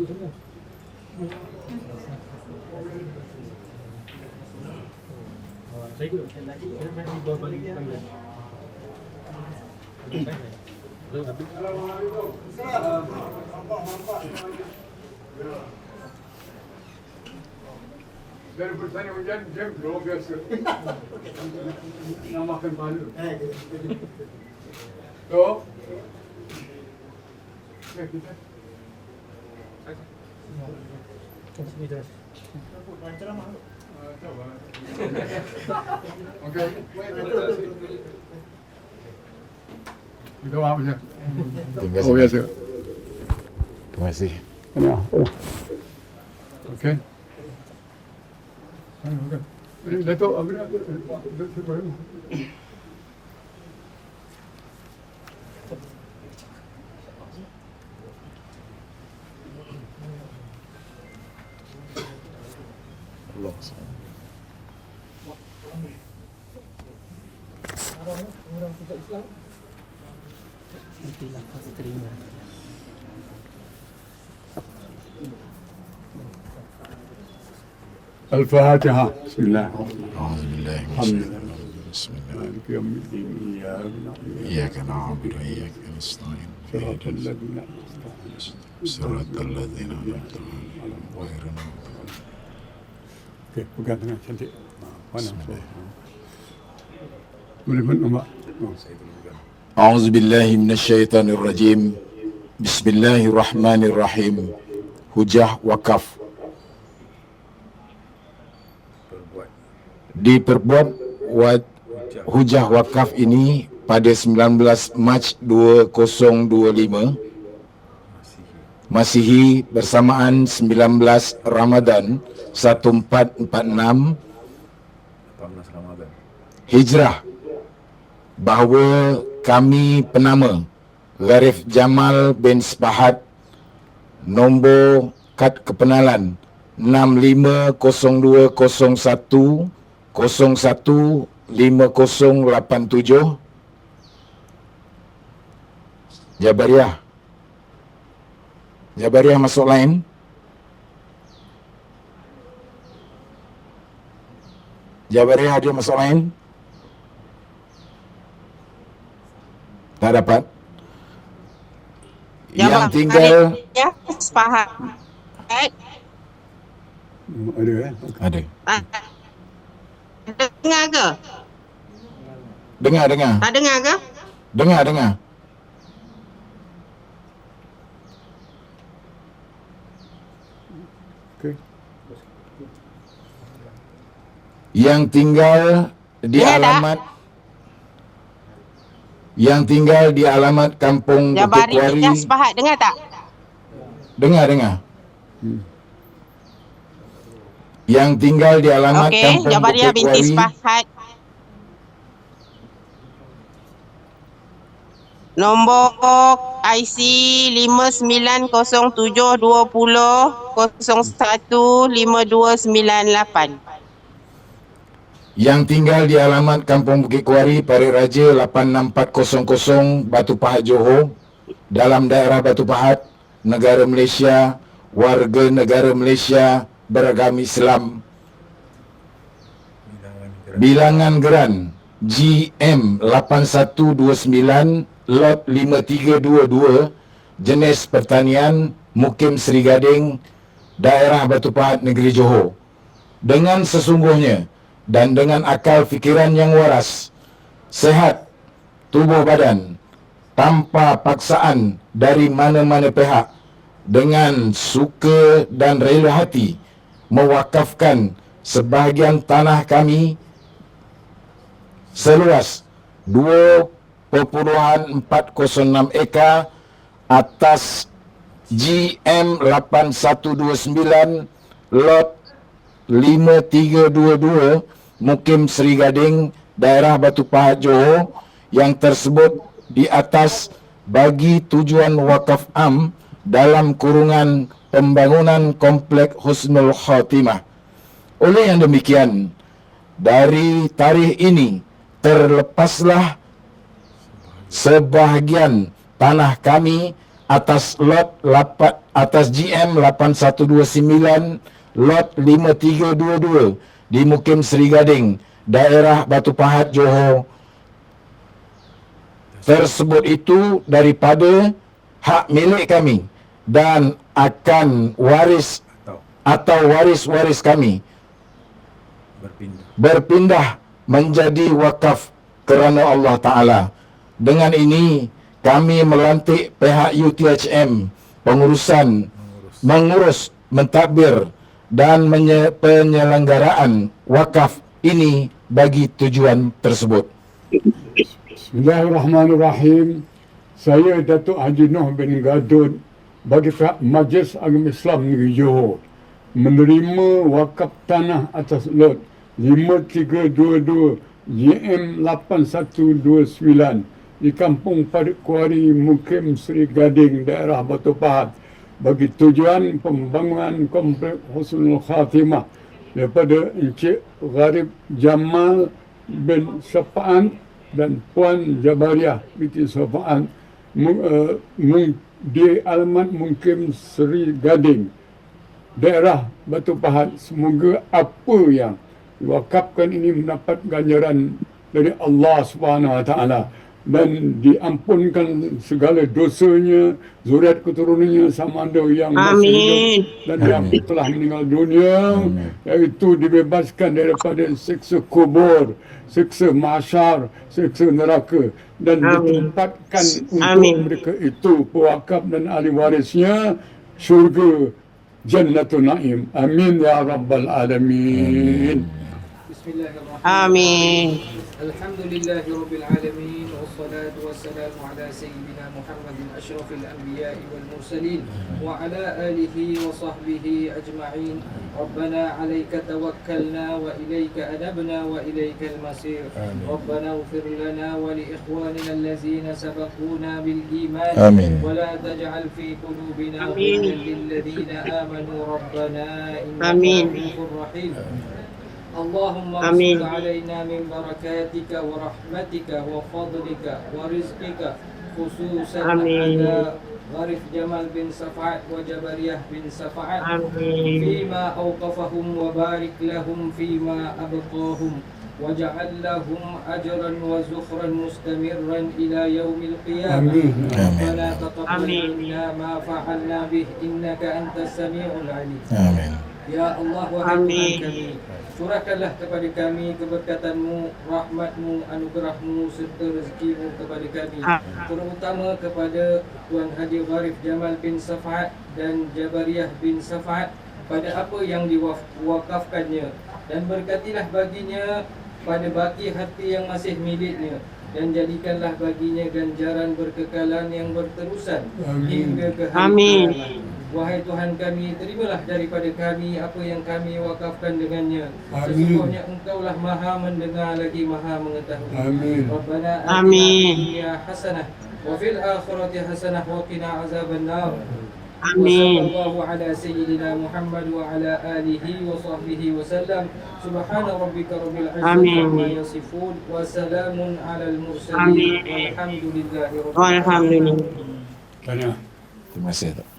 Saya ikut. Saya main di bawah balik panggilan. Lalu habis. Dari bertanya Okey. Kita maaf je. Terima Oh biasa. Terima kasih. Ya. Okey. Okey. Eh, Datuk, apa nak? chwila po streama. الفاتحة. بسم الله. أعوذ بالله من بسم الله. يوم الدين. إياك إياك نعبد وإياك نستعين. صراط الذين صراط الذين أنعمت عليهم. غير المغضوب كيف وقعدنا بسم الله. ولمن أمر أعوذ بالله من الشيطان الرجيم بسم الله الرحمن الرحيم Hujah wakaf Diperbuat wat hujah wakaf ini pada 19 Mac 2025 Masihi bersamaan 19 Ramadan 1446 Hijrah bahawa kami penama Gharif Jamal bin Spahat nombor kad kepenalan 650201 015087 Jabariah. Jabariah masuk lain. Jabariah ada masuk lain Tak dapat Yang tinggal Ya, faham. Eh, Hmm, Ada kan? Ada ah, dengar ke? Dengar dengar Tak dengar ke? Dengar dengar Okey. Yang tinggal di tak? alamat Yang tinggal di alamat Kampung Bukit Jabari Kuari Ya, sepahat. Dengar tak? Dengar dengar Hmm. Yang tinggal di alamat Okey, Kampung Jabaria Bukit binti Kuari Sepahat. Nombor IC 590720015298. Yang tinggal di alamat Kampung Bukit Kuari Pari Raja 86400 Batu Pahat Johor. Dalam daerah Batu Pahat negara Malaysia warga negara Malaysia beragama Islam. Bilangan geran GM 8129 lot 5322 jenis pertanian Mukim Seri Gading daerah Batu Pahat negeri Johor. Dengan sesungguhnya dan dengan akal fikiran yang waras sehat tubuh badan tanpa paksaan dari mana-mana pihak dengan suka dan rela hati mewakafkan sebahagian tanah kami seluas 2.406 ekar atas GM 8129 lot 5322 Mukim Seri Gading daerah Batu Pahat Johor yang tersebut di atas bagi tujuan wakaf am dalam kurungan pembangunan komplek Husnul Khatimah. Oleh yang demikian, dari tarikh ini terlepaslah sebahagian tanah kami atas lot lapat atas GM 8129 lot 5322 di Mukim Seri Gading daerah Batu Pahat Johor tersebut itu daripada hak milik kami dan akan waris Atau waris-waris kami berpindah. berpindah menjadi wakaf kerana Allah Ta'ala. Dengan ini, kami melantik pihak UTHM pengurusan Mengurus. mengurus, mentadbir dan penyelenggaraan wakaf ini bagi tujuan tersebut. Bismillahirrahmanirrahim. Saya Datuk Haji Noh bin Gadun bagi Majlis Agama Islam Negeri Johor menerima wakaf tanah atas lot 5322 JM 8129 di Kampung Parit Kuari Mukim Seri Gading daerah Batu Pahat bagi tujuan pembangunan komplek Husnul Khatimah daripada Encik Gharib Jamal bin Syafa'an dan Puan Jabariah binti uh, mung, di alamat Mungkim Seri Gading daerah Batu Pahat. Semoga apa yang diwakafkan ini mendapat ganjaran dari Allah Subhanahu Wa Taala dan diampunkan segala dosanya zuriat keturunannya sama ada yang masih hidup Amin. dan yang telah meninggal dunia iaitu dibebaskan daripada siksa kubur siksa mahsyar siksa neraka dan Amin. ditempatkan untuk Amin. mereka itu pewakaf dan ahli warisnya syurga Jannatul Naim amin ya rabbal alamin. Amin. بسم الله الرحمن آمين. الحمد لله رب العالمين والصلاة والسلام على سيدنا محمد أشرف الأنبياء والمرسلين وعلى آله وصحبه أجمعين. ربنا عليك توكلنا وإليك أنبنا وإليك المصير. ربنا اغفر لنا ولإخواننا الذين سبقونا بالإيمان. آمين. ولا تجعل في قلوبنا غلا للذين آمنوا. ربنا إنك رؤوف رحيم. اللهم آمين. ارسل علينا من بركاتك ورحمتك وفضلك ورزقك خصوصا آمين. على غرف جمال بن سفعت وجبرية بن سفعت Amin. فيما أوقفهم وبارك لهم فيما أبقاهم واجعل لهم أجرا وزخرا مستمرا إلى يوم القيامة آمين. ربنا تقبل آمين. منا ما فعلنا به إنك أنت السميع العليم Amin. Ya Allah wahai Amin. Tuhan kami Curahkanlah kepada kami keberkatanmu, rahmatmu, anugerahmu serta rezekimu kepada kami. Terutama kepada Tuan Haji Gharif Jamal bin Safa'at dan Jabariyah bin Safa'at Pada apa yang diwakafkannya Dan berkatilah baginya pada baki harta yang masih miliknya dan jadikanlah baginya ganjaran berkekalan yang berterusan Amin. hingga ke hari Amin. kiamat. Wahai Tuhan kami, terimalah daripada kami apa yang kami wakafkan dengannya. Amin. Sesungguhnya engkaulah maha mendengar lagi maha mengetahui. Amin. Rabbana Amin. Hasanah. Wa fil akhirati hasanah wa qina azabannar. Amin. Wassallallahu ala sayyidina Muhammad wa ala alihi wa sahbihi wa sallam. Subhana rabbika rabbil izzati amma yasifun wa salamun ala al mursalin. Amin. Alhamdulillahi rabbil alamin. Tanya. Terima kasih.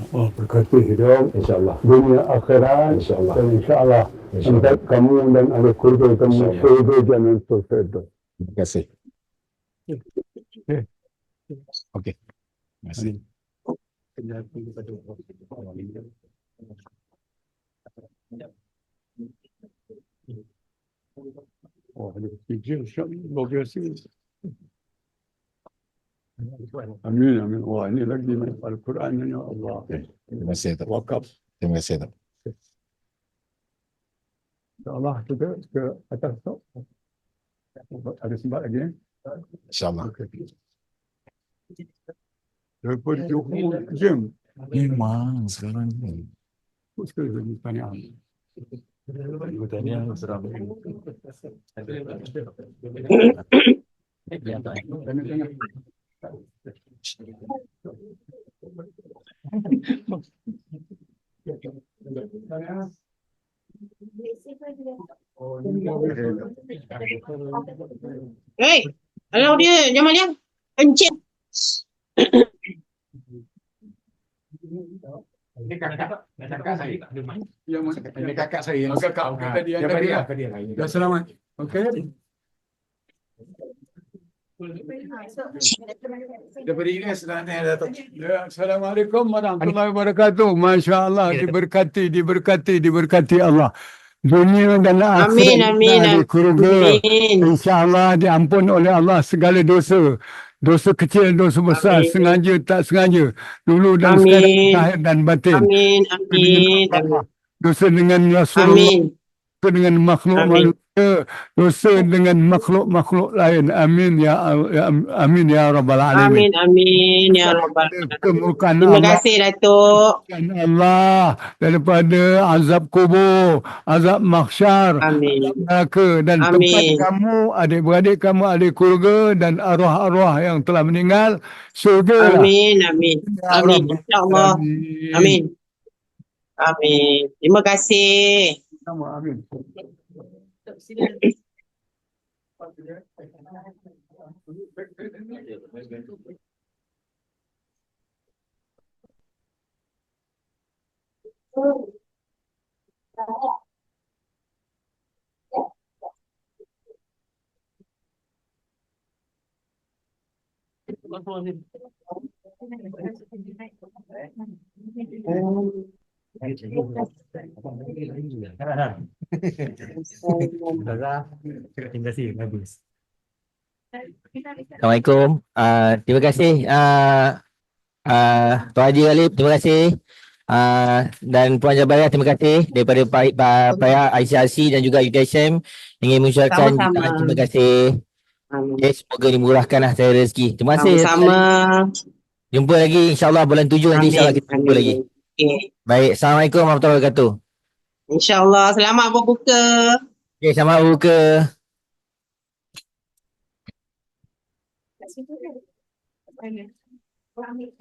Allah berkati hidup InsyaAllah. dunia akhirat InsyaAllah. dan insyaAllah InsyaAllah. tempat kamu dan ahli keluarga kamu surga jangan tersedak. Terima kasih. Okey. Terima kasih. Oh, ada tiga syam luar biasa. Amin, amin. Wah, ini lagi Al-Quran ya Allah. Terima kasih. Tok. Wakaf. Terima kasih. Tok. InsyaAllah kita ke atas tu. Ada sempat lagi eh? InsyaAllah. Okey. Daripada Johor, jam. Memang sekarang ni. Terus ke lagi tanya. Tanya-tanya. Tanya. Hei, kalau dia Jamal dia. Encik. Ini kakak, kakak saya. Yang mana? Ini kakak saya. Oh, kakak. Okey, Ah, tadi yang daripada tadi dia, lah. daripada dia lah. Dah selamat. Okey. Daripada Ilyas dah ni Datuk. Ya, Assalamualaikum warahmatullahi wabarakatuh. Masya Allah, diberkati, diberkati, diberkati Allah. Dunia dan akhirat Amin, amin, di kurga. Amin. InsyaAllah diampun oleh Allah segala dosa. Dosa kecil, dosa besar, Amin. sengaja, tak sengaja. Dulu dan Amin. sekarang, zahir dan batin. Amin. Amin. Dosa dengan Rasulullah, Amin. Dosa dengan makhluk Amin. manusia, dosa dengan makhluk-makhluk lain. Amin ya, ya Amin ya Rabbal Alamin. Amin. Amin. Ya Rabbal Alamin. Terima Allah. kasih Datuk. Allah daripada azab kubur, azab mahsyar, Amin. neraka dan Amin. tempat kamu, adik-beradik kamu, adik keluarga dan arwah-arwah yang telah meninggal, syurga lah. Amin. Amin. Ya Amin. Rabbal InsyaAllah. Alamin. Amin. Amin. Terima kasih. Sama, Amin. Assalamualaikum. Uh, terima kasih uh, uh, Tuan Haji Ghalib, terima kasih. Uh, dan Puan Jabariyah, terima kasih daripada Pai- Pa- Paya ICRC dan juga UTSM ingin mengucapkan terima kasih. Okay, semoga dimurahkanlah saya rezeki. Terima kasih. Sama-sama. Jumpa lagi insyaAllah bulan tujuh nanti insyaAllah kita jumpa lagi. Okay. Baik, Assalamualaikum warahmatullahi wabarakatuh. InsyaAllah. Selamat berbuka. Okay, selamat berbuka. Kat situ? Mana? Orang ambil